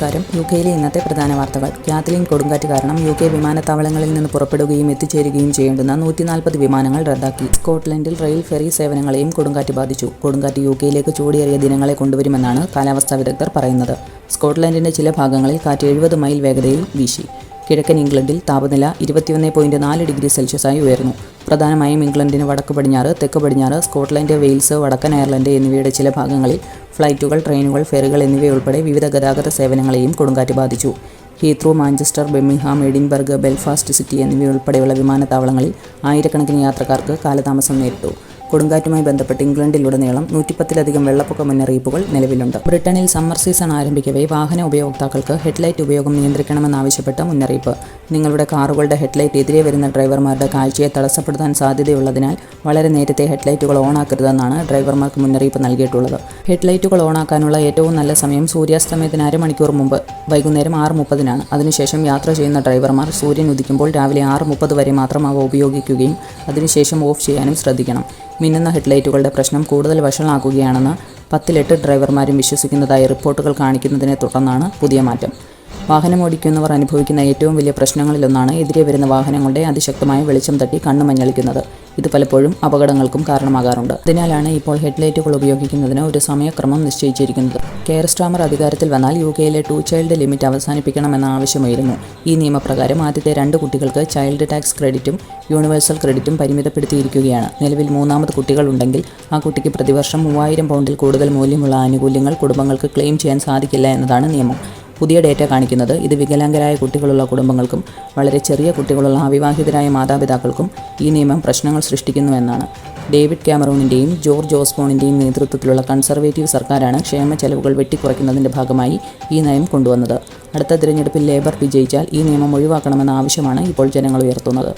നമസ്കാരം യു കെയിലെ ഇന്നത്തെ പ്രധാന വാർത്തകൾ. കാത്ലിൻ കൊടുങ്കാറ്റ് കാരണം യു കെ വിമാനത്താവളങ്ങളിൽ നിന്ന് പുറപ്പെടുകയും എത്തിച്ചേരുകയും ചെയ്യേണ്ടുന്ന നൂറ്റി നാൽപ്പത് വിമാനങ്ങൾ റദ്ദാക്കി. സ്കോട്ട്ലൻഡിൽ റെയിൽ ഫെറി സേവനങ്ങളെയും കൊടുങ്കാറ്റ് ബാധിച്ചു. കൊടുങ്കാറ്റ് യു കെയിലേക്ക് ചൂടിയേറിയ ദിനങ്ങളെ കൊണ്ടുവരുമെന്നാണ് കാലാവസ്ഥാ വിദഗ്ധർ പറയുന്നത്. സ്കോട്ട്ലൻഡിന്റെ ചില ഭാഗങ്ങളിൽ കാറ്റ് എഴുപത് മൈൽ വേഗതയിൽ വീശി. കിഴക്കൻ ഇംഗ്ലണ്ടിൽ താപനില ഇരുപത്തിയൊന്ന് പോയിന്റ് നാല് ഡിഗ്രി സെൽഷ്യസായി ഉയർന്നു. പ്രധാനമായും ഇംഗ്ലണ്ടിന് വടക്ക് പടിഞ്ഞാറ് തെക്ക് പടിഞ്ഞാറ് സ്കോട്ട്ലൻഡ് വെയിൽസ് വടക്കൻ അയർലൻഡ് എന്നിവയുടെ ചില ഭാഗങ്ങളിൽ ഫ്ലൈറ്റുകൾ ട്രെയിനുകൾ ഫെറികൾ എന്നിവയുൾപ്പെടെ വിവിധ ഗതാഗത സേവനങ്ങളെയും കൊടുങ്കാറ്റ് ബാധിച്ചു. Heathrow Manchester Birmingham Edinburgh Belfast city എന്നിവയുൾപ്പെടെയുള്ള വിമാനത്താവളങ്ങളിൽ ആയിരക്കണക്കിന് യാത്രക്കാർക്ക് കാലതാമസം നേരിട്ടു. കൊടുങ്കാറ്റുമായി ബന്ധപ്പെട്ട് ഇംഗ്ലണ്ടിലുടനീളം നൂറ്റിപ്പത്തിലധികം വെള്ളപ്പൊക്ക മുന്നറിയിപ്പുകൾ നിലവിലുണ്ട്. ബ്രിട്ടനിൽ സമ്മർ സീസൺ ആരംഭിക്കവേ വാഹന ഉപയോക്താക്കൾക്ക് ഹെഡ്ലൈറ്റ് ഉപയോഗം നിയന്ത്രിക്കണമെന്നാവശ്യപ്പെട്ട മുന്നറിയിപ്പ്. നിങ്ങളുടെ കാറുകളുടെ ഹെഡ്ലൈറ്റ് എതിരെ വരുന്ന ഡ്രൈവർമാരുടെ കാഴ്ചയെ തടസ്സപ്പെടുത്താൻ സാധ്യതയുള്ളതിനാൽ വളരെ നേരത്തെ ഹെഡ്ലൈറ്റുകൾ ഓണാക്കരുതെന്നാണ് ഡ്രൈവർമാർക്ക് മുന്നറിയിപ്പ് നൽകിയിട്ടുള്ളത്. ഹെഡ്ലൈറ്റുകൾ ഓണാക്കാനുള്ള ഏറ്റവും നല്ല സമയം സൂര്യാസ്തമയത്തിന് അരമണിക്കൂർ മുമ്പ് വൈകുന്നേരം ആറ് മുപ്പതിനാണ് അതിനുശേഷം യാത്ര ചെയ്യുന്ന ഡ്രൈവർമാർ സൂര്യൻ ഉദിക്കുമ്പോൾ രാവിലെ ആറ് മുപ്പത് വരെ മാത്രം അവ ഉപയോഗിക്കുകയും അതിനുശേഷം ഓഫ് ചെയ്യാനും ശ്രദ്ധിക്കണം. മിന്നുന്ന ഹെഡ്ലൈറ്റുകളുടെ പ്രശ്നം കൂടുതൽ വഷളാക്കുകയാണെന്ന് പത്തിലെട്ട് ഡ്രൈവർമാരും വിശ്വസിക്കുന്നതായി റിപ്പോർട്ടുകൾ കാണിക്കുന്നതിനെ തുടർന്നാണ് പുതിയ മാറ്റം. വാഹനം വാഹനമോടിക്കുന്നവർ അനുഭവിക്കുന്ന ഏറ്റവും വലിയ പ്രശ്നങ്ങളിലൊന്നാണ് എതിരെ വരുന്ന വാഹനങ്ങളുടെ അതിശക്തമായ വെളിച്ചം തട്ടി കണ്ണു മഞ്ഞളിക്കുന്നത് ഇത് പലപ്പോഴും അപകടങ്ങൾക്കും കാരണമാകാറുണ്ട്. അതിനാലാണ് ഇപ്പോൾ ഹെഡ്ലൈറ്റുകൾ ഉപയോഗിക്കുന്നതിന് ഒരു സമയക്രമം നിശ്ചയിച്ചിരിക്കുന്നത്. കെയർ സ്ട്രാമർ അധികാരത്തിൽ വന്നാൽ യു കെയിലെ ടു ചൈൽഡ് ലിമിറ്റ് അവസാനിപ്പിക്കണമെന്ന ആവശ്യമായിരുന്നു. ഈ നിയമപ്രകാരം ആദ്യത്തെ രണ്ട് കുട്ടികൾക്ക് ചൈൽഡ് ടാക്സ് ക്രെഡിറ്റും യൂണിവേഴ്സൽ ക്രെഡിറ്റും പരിമിതപ്പെടുത്തിയിരിക്കുകയാണ്. നിലവിൽ മൂന്നാമത് കുട്ടികളുണ്ടെങ്കിൽ ആ കുട്ടിക്ക് പ്രതിവർഷം മൂവായിരം പൗണ്ടിൽ കൂടുതൽ മൂല്യമുള്ള ആനുകൂല്യങ്ങൾ കുടുംബങ്ങൾക്ക് ക്ലെയിം ചെയ്യാൻ സാധിക്കില്ല എന്നതാണ് നിയമം. പുതിയ ഡേറ്റ കാണിക്കുന്നത് ഇത് വികലാംഗരായ കുട്ടികളുള്ള കുടുംബങ്ങൾക്കും വളരെ ചെറിയ കുട്ടികളുള്ള അവിവാഹിതരായ മാതാപിതാക്കൾക്കും ഈ നിയമം പ്രശ്നങ്ങൾ സൃഷ്ടിക്കുന്നു എന്നാണ്. ഡേവിഡ് ക്യാമറൂണിന്റെയും ജോർജ് ജോസ്ബോണിന്റെയും നേതൃത്വത്തിലുള്ള കൺസർവേറ്റീവ് സർക്കാരാണ് ക്ഷേമ ചെലവുകൾ വെട്ടിക്കുറയ്ക്കുന്നതിന്റെ ഭാഗമായി ഈ നയം കൊണ്ടുവന്നത്. അടുത്ത തിരഞ്ഞെടുപ്പിൽ ലേബർ വിജയിച്ചാൽ ഈ നിയമം ഒഴിവാക്കണമെന്ന ആവശ്യമാണ് ഇപ്പോൾ ജനങ്ങൾ ഉയർത്തുന്നത്.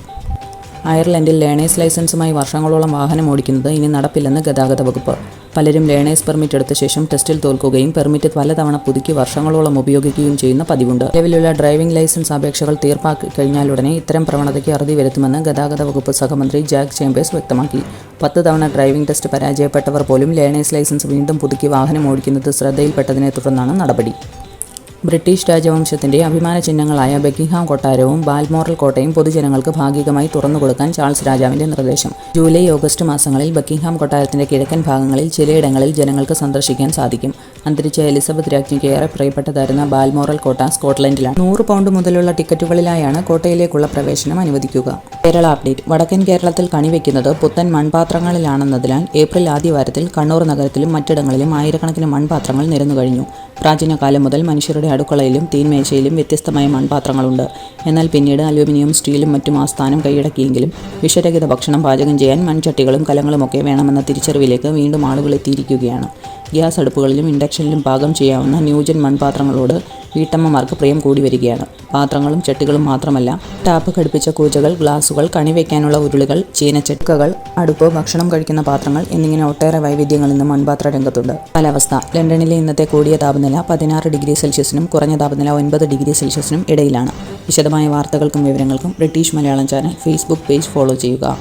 അയർലൻഡിൽ ലേണേഴ്സ് ലൈസൻസുമായി വർഷങ്ങളോളം വാഹനം ഓടിക്കുന്നത് ഇനി നടപ്പില്ലെന്ന് ഗതാഗത വകുപ്പ്. പലരും ലേണേഴ്സ് പെർമിറ്റ് എടുത്ത ശേഷം ടെസ്റ്റിൽ തോൽക്കുകയും പെർമിറ്റ് പലതവണ പുതുക്കി വർഷങ്ങളോളം ഉപയോഗിക്കുകയും ചെയ്യുന്ന പതിവുണ്ട്. നിലവിലുള്ള ഡ്രൈവിംഗ് ലൈസൻസ് അപേക്ഷകൾ തീർപ്പാക്കി കഴിഞ്ഞാലുടനെ ഇത്തരം പ്രവണതയ്ക്ക് അറുതി വരുത്തുമെന്ന് ഗതാഗത വകുപ്പ് സഹമന്ത്രി ജാക്ക് ചേംബേഴ്സ് വ്യക്തമാക്കി. പത്ത് തവണ ഡ്രൈവിംഗ് ടെസ്റ്റ് പരാജയപ്പെട്ടവർ പോലും ലേണേഴ്സ് ലൈസൻസ് വീണ്ടും പുതുക്കി വാഹനം ഓടിക്കുന്നത് ശ്രദ്ധയിൽപ്പെട്ടതിനെ തുടർന്നാണ് നടപടി. ബ്രിട്ടീഷ് രാജവംശത്തിന്റെ അഭിമാന ചിഹ്നങ്ങളായ ബക്കിംഗ്ഹാം കൊട്ടാരവും ബാൽമോറൽ കോട്ടയും പൊതുജനങ്ങൾക്ക് ഭാഗികമായി തുറന്നു കൊടുക്കാൻ ചാൾസ് രാജാവിന്റെ നിർദ്ദേശം. ജൂലൈ ഓഗസ്റ്റ് മാസങ്ങളിൽ ബക്കിംഗ്ഹാം കൊട്ടാരത്തിന്റെ കിഴക്കൻ ഭാഗങ്ങളിൽ ചിലയിടങ്ങളിൽ ജനങ്ങൾക്ക് സന്ദർശിക്കാൻ സാധിക്കും. അന്തരിച്ച എലിസബത്ത് രാജ്ഞിക്ക് ഏറെ പ്രിയപ്പെട്ടതായിരുന്ന ബാൽമോറൽ കോട്ട സ്കോട്ട്ലൻഡിലാണ്. നൂറ് പൗണ്ട് മുതലുള്ള ടിക്കറ്റുകളിലായാണ് കോട്ടയിലേക്കുള്ള പ്രവേശനം അനുവദിക്കുക. കേരള അപ്ഡേറ്റ്. വടക്കൻ കേരളത്തിൽ കണിവെക്കുന്നത് പുത്തൻ മൺപാത്രങ്ങളിലാണെന്നതിനാൽ ഏപ്രിൽ ആദ്യവാരത്തിൽ കണ്ണൂർ നഗരത്തിലും മറ്റിടങ്ങളിലും ആയിരക്കണക്കിന് മൺപാത്രങ്ങൾ നിരന്നു കഴിഞ്ഞു പ്രാചീനകാലം മുതൽ മനുഷ്യരുടെ അടുക്കളയിലും തീൻമേശയിലും വ്യത്യസ്തമായ മൺപാത്രങ്ങളുണ്ട്. എന്നാൽ പിന്നീട് അലുമിനിയം സ്റ്റീലും മറ്റും ആ സ്ഥാനം കൈയടക്കിയെങ്കിലും വിഷരഹിത ഭക്ഷണം പാചകം ചെയ്യാൻ മൺചട്ടികളും കലങ്ങളുമൊക്കെ വേണമെന്ന തിരിച്ചറിവിലേക്ക് വീണ്ടും ആളുകൾ എത്തിയിരിക്കുകയാണ്. ഗ്യാസ് അടുപ്പുകളിലും ഇൻഡക്ഷനിലും പാകം ചെയ്യാവുന്ന ന്യൂജൻ മൺപാത്രങ്ങളോട് വീട്ടമ്മമാർക്ക് പ്രിയം കൂടി വരികയാണ്. പാത്രങ്ങളും ചട്ടികളും മാത്രമല്ല ടാപ്പ് ഘടിപ്പിച്ച കൂജകൾ ഗ്ലാസുകൾ കണി വയ്ക്കാനുള്ള ഉരുളികൾ ചീനച്ചട്ടുകൾ അടുപ്പ് ഭക്ഷണം കഴിക്കുന്ന പാത്രങ്ങൾ എന്നിങ്ങനെ ഒട്ടേറെ വൈവിധ്യങ്ങൾ ഇന്ന് മൺപാത്ര രംഗത്തുണ്ട്. കാലാവസ്ഥ ലണ്ടനിലെ ഇന്നത്തെ കൂടിയ താപനില പതിനാറ് ഡിഗ്രി സെൽഷ്യസിനും കുറഞ്ഞ താപനില ഒൻപത് ഡിഗ്രി സെൽഷ്യസിനും ഇടയിലാണ്. വിശദമായ വാർത്തകൾക്കും വിവരങ്ങൾക്കും British Malayalam channel Facebook page follow ചെയ്യുക.